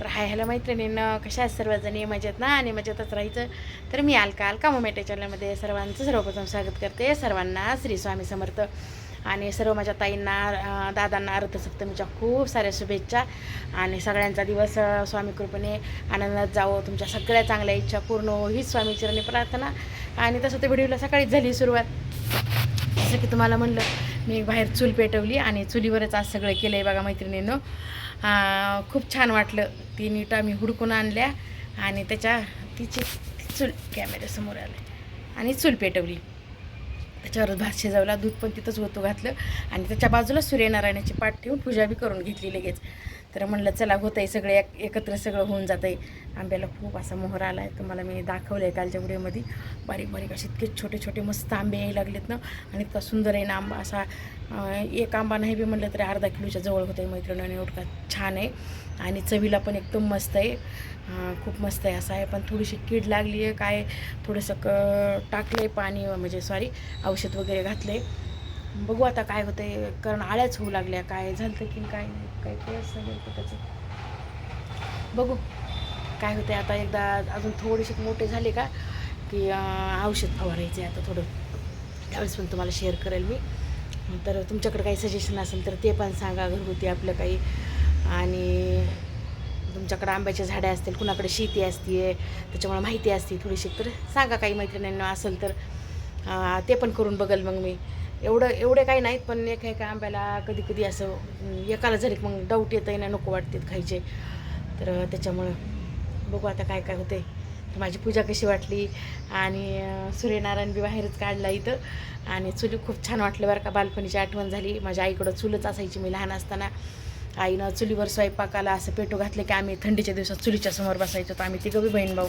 तर hi hello मैत्रिणीनं कशा आहेत सर्वजणी? मजेत ना? आणि मजेतच राहायचं? तर मी अलका अलका मोमेटे चॅनलमध्ये सर्वांचं सर्वप्रथम स्वागत करते. सर्वांना श्री स्वामी समर्थ. आणि सर्व माझ्या ताईंना दादांना रथसप्तमीच्या खूप साऱ्या शुभेच्छा. आणि सगळ्यांचा दिवस स्वामी कृपेने आनंदात जावो. तुमच्या सगळ्या चांगल्या इच्छा पूर्ण हो. हीच स्वामी चरणी प्रार्थना. आणि तसं ते व्हिडिओला सकाळीच झाली सुरुवात. जसं की तुम्हाला म्हणलं मी बाहेर चूल पेटवली आणि चुलीवरच आज सगळं केलं आहे बघा मैत्रिणींनो. खूप छान वाटलं. ती नीट आम्ही हुडकून आणल्या आणि त्याच्या तिची चूल कॅमेऱ्यासमोर आले. आणि चूल पेटवली. त्याच्यावर भात शिजवला. दूध पण तिथंच होतो घातलं. आणि त्याच्या बाजूला सूर्यनारायणाची पाठ ठेवून पूजा बी करून घेतली लगेच. तर म्हणलं चला होत आहे सगळे एक एकत्र सगळं होऊन जातं आहे आंब्याला खूप असा मोहर आला आहे. तुम्हाला मी दाखवलं आहे कालच्या व्हिडिओमध्ये. बारीक बारीक असे इतके छोटे छोटे मस्त आंबे यायला लागलेत ना. आणि इतका सुंदर आहे ना आंबा. असा एक आंबा नाही बी म्हणलं तरी अर्धा किलोच्या जवळ होतं आहे मैत्रिणीने एवढा छान आहे. आणि चवीला पण एकदम मस्त आहे. खूप मस्त आहे असं आहे. पण थोडीशी कीड लागली आहे काय थोडंसं क टाकलं आहे पाणी म्हणजे सॉरी औषध वगैरे घातलं आहे बघू आता काय होतं आहे कारण आळ्याच होऊ लागल्या. काय झालं की काय नाही काय कळत त्याचं. बघू काय होते आता एकदा अजून थोडेसे मोठे झाले का की औषध फवारायचे आता थोडं. त्यावेळेस पण तुम्हाला शेअर करेल मी. तर तुमच्याकडे काही सजेशन असेल तर ते पण सांगा. घरगुती आपलं काही. आणि तुमच्याकडे आंब्याचे झाडे असतील कुणाकडे शेती असते त्याच्यामुळे माहिती असते थोडीशी. तर सांगा काही मैत्रिणींना असेल तर. ते पण करून बघेल मग मी. एवढं एवढे काही नाहीत पण एका एका आंब्याला कधी कधी असं एकाला झाले की मग डाऊट येतं ना नको वाटतात खायचे. तर त्याच्यामुळं बघू आता काय काय होते तर माझी पूजा कशी वाटली आणि सूर्यनारायण बी बाहेरच काढला इथं. आणि चुली खूप छान वाटलं बरं का बालपणीची आठवण झाली. माझ्या आईकडं चुलच असायची मी लहान असताना. आईनं चुलीवर स्वयंपाकाला असं पेटू घातले की आम्ही थंडीच्या दिवसात चुलीच्या समोर बसायचो. तर आम्ही तिघं बी बहीण भाऊ.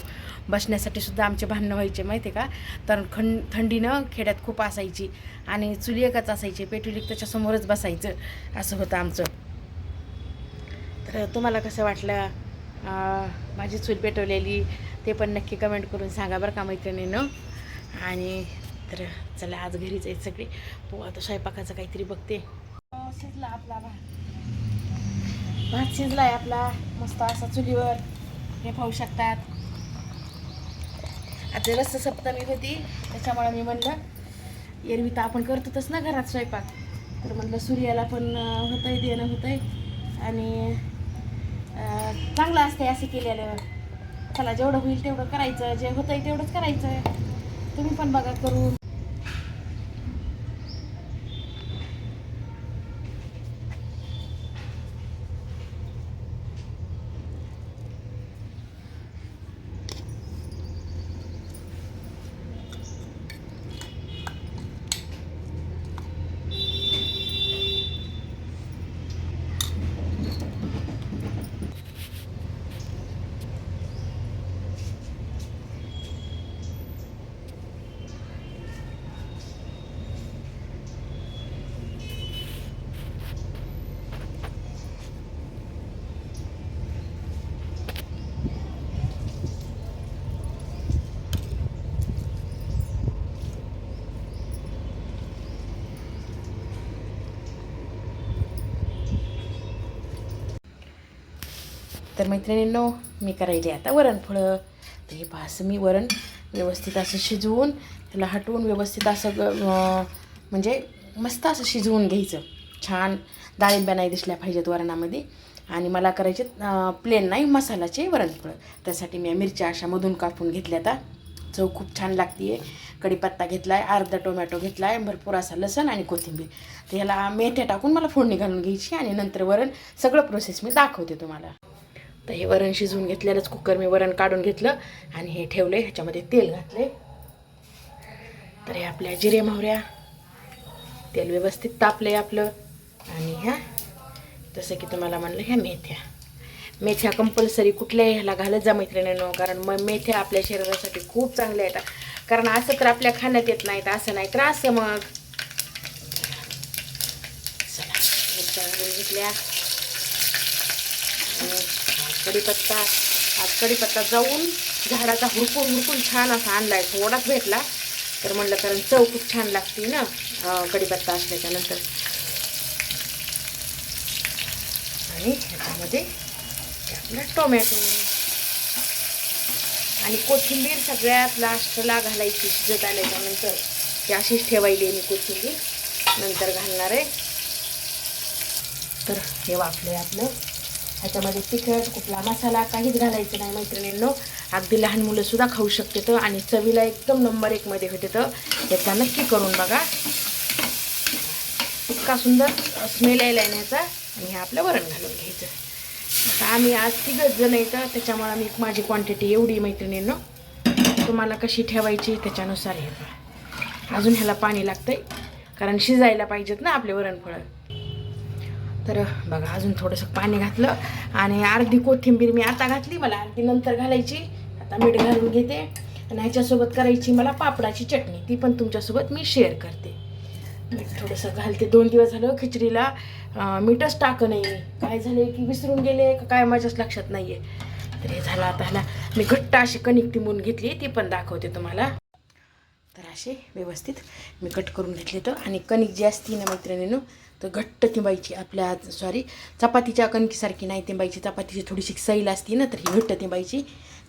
बसण्यासाठी सुद्धा आमचे भांडणं व्हायचे माहिती आहे का? कारण खं थंडीनं खेड्यात खूप असायची आणि चुली एकच असायची पेटवली त्याच्यासमोरच बसायचं असं होतं आमचं. तर तुम्हाला कसं वाटलं? माझी चूल पेटवलेली ते पण नक्की कमेंट करून सांगा बरं का मैत्रिणीनं. आणि तर चला आज घरीच जायचं सगळे. तो आता स्वयंपाकाचं काहीतरी बघते. शिजला आपला भात शिजलाय आपला मस्त असा चुलीवर. हे पाहू शकतात. आता रस सप्तमी होती त्याच्यामुळे मी म्हणलं एरवी तर आपण करतोच ना घरात स्वयंपाक. तर म्हणलं सूर्याला पण होतंय देणं होतंय. आणि चांगलं चांगलं असतंय असं केलेलं चला जेवढं होईल तेवढं करायचं जे होतंय तेवढंच करायचं. तुम्ही पण बघा करून. तर मैत्रिणींनो मी करायली आता वरणफळं तर हे पहा असं मी वरण व्यवस्थित असं शिजवून त्याला हटवून व्यवस्थित असं ग- म्हणजे मस्त असं शिजवून घ्यायचं. छान डाळिंब्या नाही दिसल्या पाहिजेत वरणामध्ये. आणि मला करायचे प्लेन नाही मसाल्याचे वरणफळं त्यासाठी मी मिरच्या अशा मधून कापून घेतल्या आता. चव खूप छान लागते आहे कढीपत्ता घेतला आहे अर्धा टोमॅटो घेतला आहे भरपूर असा लसण आणि कोथिंबीर. तर ह्याला मेथ्या टाकून मला फोडणी घालून घ्यायची आणि नंतर वरण सगळं प्रोसेस मी दाखवते तुम्हाला. तर हे वरण शिजवून घेतलेलंच कुकर मी वरण काढून घेतलं आणि हे ठेवले ह्याच्यामध्ये तेल घातले तर हे आपल्या जिरे मावऱ्या तेल व्यवस्थित तापले आपलं. आणि ह्या जसं की तुम्हाला म्हणलं ह्या मेथ्या. मेथ्या कंपल्सरी कुठल्याही ह्याला घालत जा मैत्रिणींनो कारण मग मेथ्या आपल्या शरीरासाठी खूप चांगल्या आहेत. कारण असं तर आपल्या खाण्यात येत नाहीत असं नाही तर असं मग. चला घेतल्या. कढीपत्ता आज कढीपत्ता जाऊन झाडाचा हुडकून हुडकून छान असा आणलाय. थोडाच भेटला तर म्हणलं कारण चव खूप छान लागते ना कढीपत्ता कढीपत्ता असल्याच्यानंतर आणि ह्याच्यामध्ये आपला टोमॅटो. आणि कोथिंबीर सगळ्यात लास्टला घालायची शिजत आल्याच्यानंतर ती अशीच ठेवायली आहे मी कोथिंबीर. नंतर घालणार आहे. तर हे वापले आपलं. ह्याच्यामध्ये तिखट कुठला मसाला काहीच घालायचं नाही मैत्रिणींनो. अगदी लहान मुलंसुद्धा खाऊ शकते तर आणि चवीला एकदम नंबर एकमध्ये होते तर याचा नक्की करून बघा. इतका सुंदर स्मेल यायला येण्याचा. आणि हे आपलं वरण घालून घ्यायचं. आता आम्ही आज तिघच जण येतं त्याच्यामुळे मी माझी क्वांटिटी एवढी मैत्रिणींनो. तुम्हाला कशी ठेवायची त्याच्यानुसार हे अजून ह्याला पाणी लागतंय. कारण शिजायला पाहिजेत ना आपले वरणफळं तर बघा अजून थोडंसं पाणी घातलं आणि अर्धी कोथिंबीर मी आता घातली मला अर्धी नंतर घालायची. आता मीठ घालून घेते आणि ह्याच्यासोबत करायची मला पापडाची चटणी ती पण तुमच्यासोबत मी शेअर करते. मीठ थोडंसं घालते दोन दिवस झालं खिचडीला. मीठच टाकं नाही काय झालं की विसरून गेले का काय माझ्याच लक्षात नाही आहे तर हे झालं आता ह्याला. मी घट्ट अशी कणिक तिमून घेतली ती पण दाखवते तुम्हाला. तर असे व्यवस्थित मी कट करून घेतले तर. आणि कणिक जी असती ना मैत्रिणीनं तर घट्ट तिंबायची आपल्या सॉरी चपातीच्या कणकीसारखी नाही तिंबायची चपातीची थोडीशी सैल असती ना तर ही घट्ट तिंबायची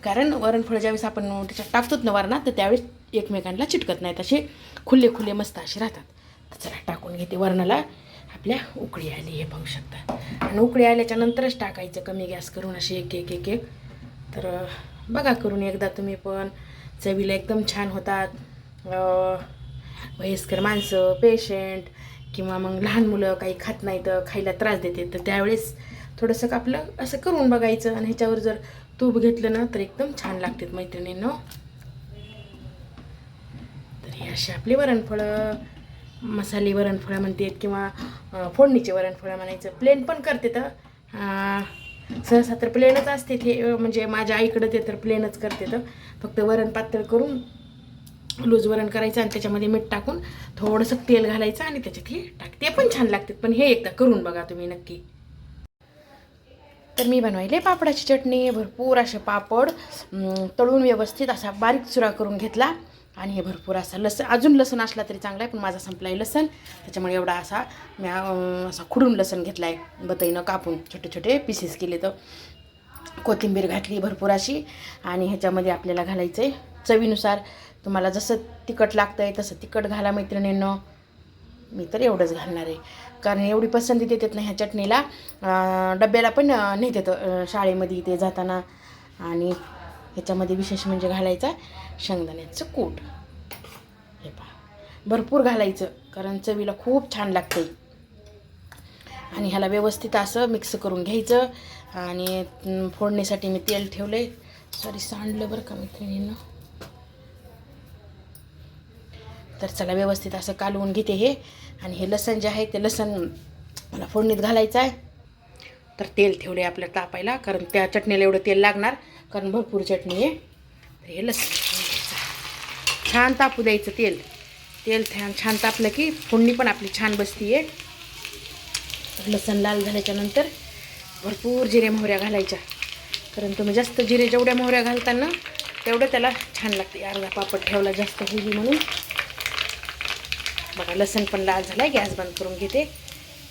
कारण वरणफळ ज्यावेळेस आपण त्याच्यात टाकतोच ना वरणात तर त्यावेळेस एकमेकांना चिटकत नाहीत. असे खुले खुले मस्त असे राहतात. तर चला टाकून घेते वरणाला. आपल्या उकळी आली हे पाहू शकता. आणि उकळी आल्याच्या नंतरच टाकायचं. कमी गॅस करून असे एक एक एक एक. तर बघा करून एकदा तुम्ही पण. चवीला एकदम छान होतात. वयस्कर माणसं पेशंट किंवा मग लहान मुलं काही खात नाही तर खायला त्रास देते तर त्यावेळेस थोडंसं आपलं असं करून बघायचं. आणि ह्याच्यावर जर तूप घेतलं ना तर एकदम छान लागतात मैत्रिणींनो. तर हे अशी आपली वरणफळं. मसाले वरणफळं म्हणतात किंवा फोडणीचे वरणफळं म्हणायचं. प्लेन पण करते तर सहसा तर प्लेनच असते. ते म्हणजे माझ्या आईकडं ते तर प्लेनच करते तर. फक्त वरण पातळ करून लूज वरण करायचं आणि त्याच्यामध्ये मीठ टाकून थोडंसं तेल घालायचं आणि त्याच्यात हे टाकते पण छान लागतात. पण हे एकदा करून बघा तुम्ही नक्की. तर मी बनवायले पापडाची चटणी भरपूर असे पापड तळून व्यवस्थित असा बारीक चुरा करून घेतला. आणि हे भरपूर असा लसण अजून लसण असला तरी चांगला आहे पण माझा संपला आहे लसण. त्याच्यामुळे एवढा असा मी असा खुडून लसण घेतला आहे बतईनं कापून छोटे छोटे पीसेस केले तर. कोथिंबीर घातली भरपूर अशी. आणि ह्याच्यामध्ये आपल्याला घालायचं आहे चवीनुसार तुम्हाला जसं तिखट लागतं आहे तसं तिखट घाला मैत्रिणींनो. मी तर एवढंच घालणार आहे. कारण एवढी पसंती देतात ना ह्या चटणीला. डब्याला पण नेतात शाळेमध्ये इथे जाताना. आणि ह्याच्यामध्ये विशेष म्हणजे घालायचा शेंगदाण्याचं कूट. हे पहा. भरपूर घालायचं कारण चवीला खूप छान लागते आणि ह्याला व्यवस्थित असं मिक्स करून घ्यायचं. आणि फोडणीसाठी मी तेल ठेवले सॉरी सांडलं बरं का मैत्रिणींना? तर चला व्यवस्थित असं कालवून घेते हे. आणि हे लसण जे आहे ते लसण मला फोडणीत घालायचं आहे. तर तेल ठेवलं आहे आपल्या तापायला कारण त्या चटणीला एवढं तेल लागणार कारण भरपूर चटणी आहे. तर हे लसण छान तापू द्यायचं तेल. तेल छान छान तापलं की फोडणी पण आपली छान बसती आहे लसण लाल झाल्याच्यानंतर भरपूर जिरे मोहऱ्या घालायच्या. कारण तुम्ही जास्त जिरे जेवढ्या मोहऱ्या घालताना तेवढं त्याला छान लागते. अर्धा पापड ठेवला जास्त होईल म्हणून. बघा लसण पण लाल झाला गॅस बंद करून घेते.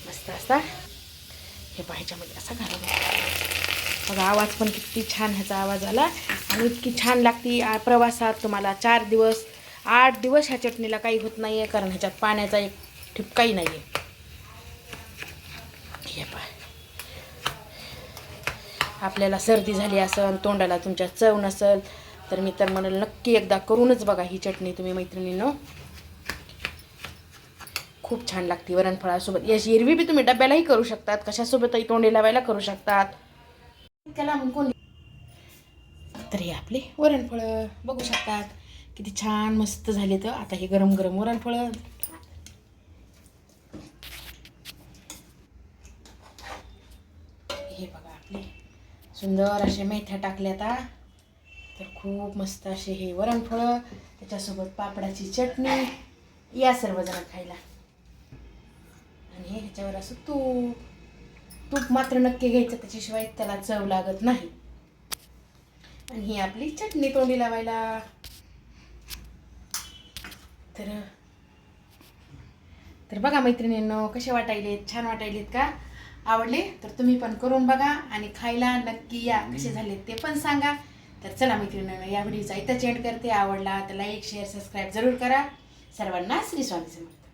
मस्त असा. हे पाह्याच्यामध्ये असा घालून बघा. आवाज पण किती छान ह्याचा आवाज आला. आणि इतकी छान लागती प्रवासात तुम्हाला चार दिवस आठ दिवस ह्या चटणीला काही होत नाही आहे कारण ह्याच्यात पाण्याचा एक ठिपकाही नाही आहे हे पाय आपल्याला सर्दी झाली असेल तोंडाला तुमच्या चव नसेल तर मी तर म्हणाल नक्की एकदा करूनच बघा ही चटणी तुम्ही मैत्रिणीनं. खूप छान लागते वरणफळासोबत. याची एरवी बी तुम्ही डब्यालाही करू शकतात. कशासोबतही तोंडी लावायला करू शकतात? त्याला कोण तर हे आपले वरणफळं बघू शकतात. किती छान मस्त झाले तर. आता हे गरम गरम वरणफळं. हे बघा आपले. सुंदर असे मेथ्या टाकल्या आता. तर खूप मस्त असे हे वरणफळं. त्याच्यासोबत पापडाची चटणी. या सर्वजण खायला. आणि हे ह्याच्यावर असं तूप तूप मात्र नक्की घ्यायचं त्याच्याशिवाय त्याला चव लागत नाही. आणि ही आपली चटणी तोंडी लावायला. तर तर बघा मैत्रिणींनो कसे वाटायलेत छान वाटायलेत का? आवडले? तर तुम्ही पण करून बघा आणि खायला नक्की या. कसे झाले ते पण सांगा. तर चला मैत्रिणींनो या व्हिडिओचा इथं एंड करते. आवडला तर लाईक शेअर सबस्क्राईब जरूर करा. सर्वांना श्री स्वामी समर्थ.